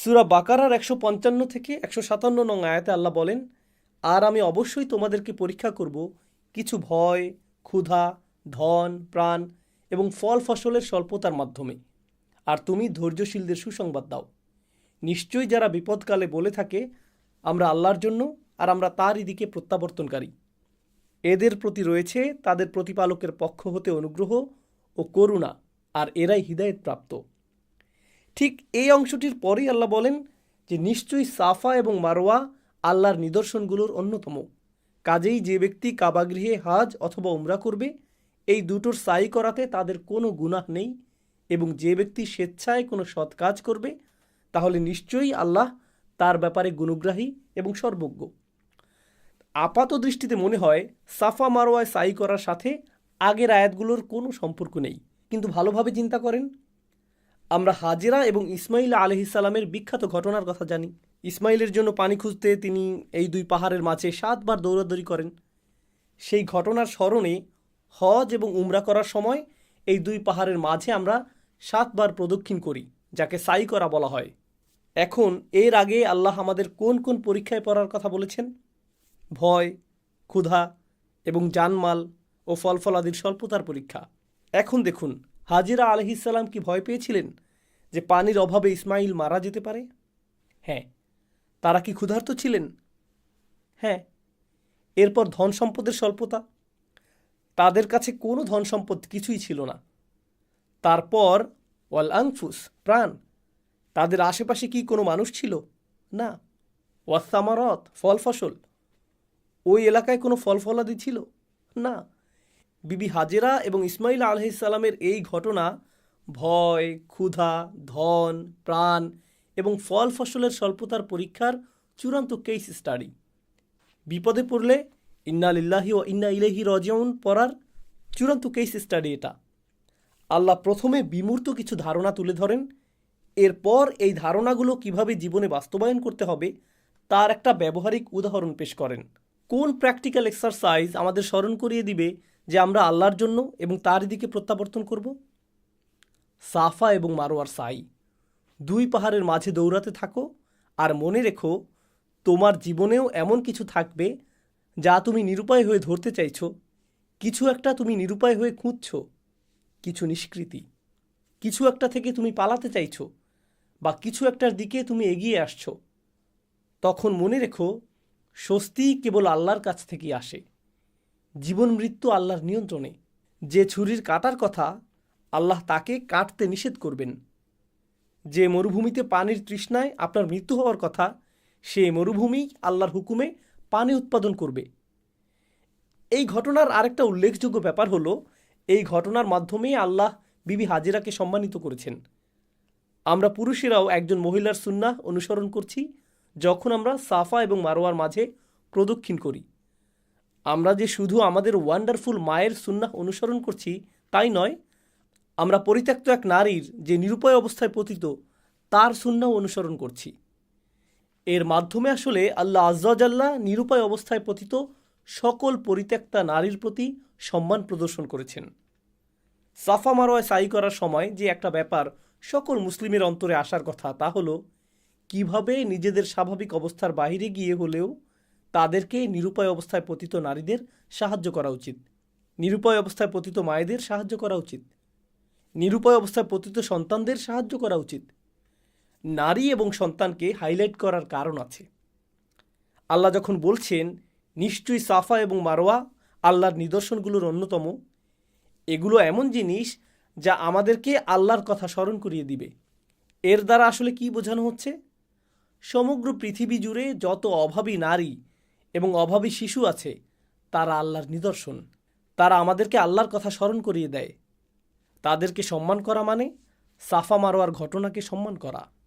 সুরা বাকারার একশো পঞ্চান্ন থেকে একশো সাতান্ন নং আয়াতে আল্লাহ বলেন, আর আমি অবশ্যই তোমাদেরকে পরীক্ষা করব কিছু ভয়, ক্ষুধা, ধন, প্রাণ এবং ফল ফসলের স্বল্পতার মাধ্যমে। আর তুমি ধৈর্যশীলদের সুসংবাদ দাও। নিশ্চয়ই যারা বিপদকালে বলে থাকে, আমরা আল্লাহর জন্য আর আমরা তারই দিকে প্রত্যাবর্তনকারী। এদের প্রতি রয়েছে তাদের প্রতিপালকের পক্ষ হতে অনুগ্রহ ও করুণা, আর এরাই হৃদায়ত প্রাপ্ত। ঠিক এই অংশটির পরেই আল্লাহ বলেন যে নিশ্চয়ই সাফা এবং মারোয়া আল্লাহর নিদর্শনগুলোর অন্যতম। কাজেই যে ব্যক্তি কাবাগৃহে হাজ অথবা উমরা করবে, এই দুটোর সাই করাতে তাদের কোনো গুনাহ নেই এবং যে ব্যক্তি স্বেচ্ছায় কোনো সৎ কাজ করবে, তাহলে নিশ্চয়ই আল্লাহ তার ব্যাপারে গুণগ্রাহী এবং সর্বজ্ঞ। আপাত দৃষ্টিতে মনে হয় সাফা মারোয়ায় সাই করার সাথে আগের আয়াতগুলোর কোনো সম্পর্ক নেই। কিন্তু ভালোভাবে চিন্তা করেন আমরা হাজেরা এবং ইসমাইল আলহিসাল্লামের বিখ্যাত ঘটনার কথা জানি। ইসমাইলের জন্য পানি খুঁজতে তিনি এই দুই পাহাড়ের মাঝে সাতবার দৌড়াদৌড়ি করেন। সেই ঘটনার স্মরণে হজ এবং উমরা করার সময় এই দুই পাহাড়ের মাঝে আমরা সাতবার প্রদক্ষিণ করি, যাকে সাই করা বলা হয়। এখন এর আগে আল্লাহ আমাদের কোন কোন পরীক্ষায় পড়ার কথা বলেছেন? ভয়, ক্ষুধা এবং জানমাল ও ফলফলাদির স্বল্পতার পরীক্ষা। এখন দেখুন হাজিরা আলহিসাল্লাম কি ভয় পেয়েছিলেন যে পানির অভাবে ইসমাইল মারা যেতে পারে? হ্যাঁ। তারা কি ক্ষুধার্ত ছিলেন? হ্যাঁ। এরপর ধন সম্পদের স্বল্পতা? তাদের কাছে কোনো ধন সম্পদ কিছুই ছিল না। তারপর ওয়াল আংফুস প্রাণ, তাদের আশেপাশে কি কোনো মানুষ ছিল? না। ওয়াসামারত ফল ফসল? ওই এলাকায় কোনো ফল ফলাদি ছিল? না। বিবি হাজেরা এবং ইসমাইল আলহিসাল্লামের এই ঘটনা ভয়, ক্ষুধা, ধন, প্রাণ এবং ফল ফসলের স্বল্পতার পরীক্ষার চূড়ান্ত কেস স্টাডি বিপদে পড়লে ইন্না লিল্লাহি ও ইন্না ইলেহি রজিউন পড়ার চূড়ান্ত কেস স্টাডি এটা। আল্লাহ প্রথমে বিমূর্ত কিছু ধারণা তুলে ধরেন। এরপর এই ধারণাগুলো কীভাবে জীবনে বাস্তবায়ন করতে হবে তার একটা ব্যবহারিক উদাহরণ পেশ করেন। কোন প্র্যাকটিক্যাল এক্সারসাইজ আমাদের স্মরণ করিয়ে দিবে যে আমরা আল্লাহর জন্য এবং তার দিকে প্রত্যাবর্তন করব। সাফা এবং মারোয়ার সাই, দুই পাহাড়ের মাঝে দৌড়াতে থাকো আর মনে রেখো, তোমার জীবনেও এমন কিছু থাকবে যা তুমি নিরুপায় হয়ে ধরতে চাইছো। কিছু একটা তুমি নিরুপায় হয়ে খুঁজছো, কিছু নিষ্কৃতি। কিছু একটা থেকে তুমি পালাতে চাইছো বা কিছু একটার দিকে তুমি এগিয়ে আসছো। তখন মনে রেখো স্বস্তি কেবল আল্লাহর কাছ থেকেই আসে। জীবন মৃত্যু আল্লাহর নিয়ন্ত্রণে। যে ছুরির কাটার কথা আল্লাহ তাকে কাটতে নিষেধ করবেন। যে মরুভূমিতে পানির তৃষ্ণায় আপনার মৃত্যু হওয়ার কথা, সে মরুভূমি আল্লাহর হুকুমে পানি উৎপাদন করবে। এই ঘটনার আরেকটা উল্লেখযোগ্য ব্যাপার হলো, এই ঘটনার মাধ্যমেই আল্লাহ বিবি হাজিরাকে সম্মানিত করেছেন। আমরা পুরুষেরাও একজন মহিলার সুন্নাহ অনুসরণ করছি, যখন আমরা সাফা এবং মারোয়ার মাঝে প্রদক্ষিণ করি। আমরা যে শুধু আমাদের ওয়ান্ডারফুল মায়ের সুন্নাহ অনুসরণ করছি, তাই নয়, আমরা পরিত্যক্ত এক নারীর যে নিরুপায় অবস্থায় পতিত, তার সুন্নাহ অনুসরণ করছি। এর মাধ্যমে আসলে আল্লাহ আজ্লাহ নিরুপায় অবস্থায় পতিত সকল পরিত্যক্তা নারীর প্রতি সম্মান প্রদর্শন করেছেন। সাফা মারোয় সাই করার সময় যে একটা ব্যাপার সকল মুসলিমের অন্তরে আসার কথা, তা হলো, কীভাবে নিজেদের স্বাভাবিক অবস্থার বাইরে গিয়ে হলেও তাদেরকে নিরুপায় অবস্থায় পতিত নারীদের সাহায্য করা উচিত। নিরুপায় অবস্থায় পতিত মায়েদের সাহায্য করা উচিত। নিরুপায় অবস্থায় পতিত সন্তানদের সাহায্য করা উচিত। নারী এবং সন্তানকে হাইলাইট করার কারণ আছে। আল্লাহ যখন বলছেন, নিশ্চয়ই সাফা এবং মারোয়া আল্লাহর নিদর্শনগুলোর অন্যতম। এগুলো এমন জিনিস যা আমাদেরকে আল্লাহর কথা স্মরণ করিয়ে দিবে। এর দ্বারা আসলে কি বোঝানো হচ্ছে? সমগ্র পৃথিবী জুড়ে যত অভাবী নারী এবং অভাবী শিশু আছে, তারা আল্লাহর নিদর্শন। তারা আমাদেরকে আল্লাহর কথা স্মরণ করিয়ে দেয়। তাদেরকে সম্মান করা মানে সাফা মারোয়ার ঘটনাকে সম্মান করা।